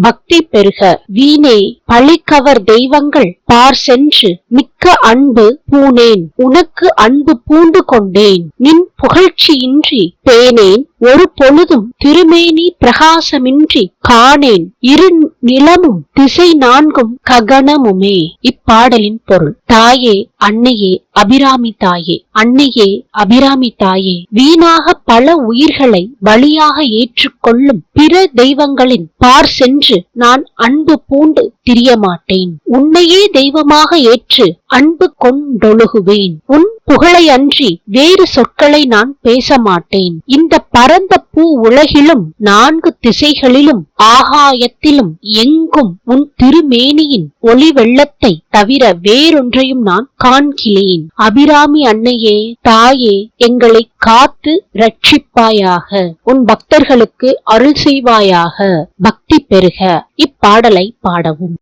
பக்தி பெருக. வீணே பழிக்கவர் தெய்வங்கள் பார் சென்று மிக்க அன்பு பூனேன் உனக்கு அன்பு பூண்டு கொண்டேன். நின் புகழ்ச்சியின்றி பேனேன் ஒரு பொழுதும் திருமேனி பிரகாசமின்றி காணேன். இரு நிலமும் திசை நான்கும் ககனமுமே. இப்பாடலின் பொருள். தாயே அன்னையே அபிராமி தாயே. அன்னையே அபிராமி தாயே. வீணாக பல உயிர்களை பலியாக ஏற்றுக்கொள்ளும் பிற தெய்வங்களின் பார் சென்று நான் அன்பு பூண்டு திரியமாட்டேன். உன்னையே தெய்வமாக ஏற்று அன்பு கொண்டொழுகுவேன். உன் புகழை அன்றி வேறு சொற்களை நான் பேச மாட்டேன் இந்த பரந்த பூ உலகிலும் நான்கு திசைகளிலும் ஆகாயத்திலும் எங்கும் உன் திருமேனியின் ஒளி வெள்ளத்தை தவிர வேறொன்றையும் நான் காண்கிறேன். அபிராமி அன்னையே தாயே எங்களை காத்து ரட்சிப்பாயாக உன் பக்தர்களுக்கு அருள் செய்வாயாக. பக்தி பெருக. இப்பாடலை பாடவும்.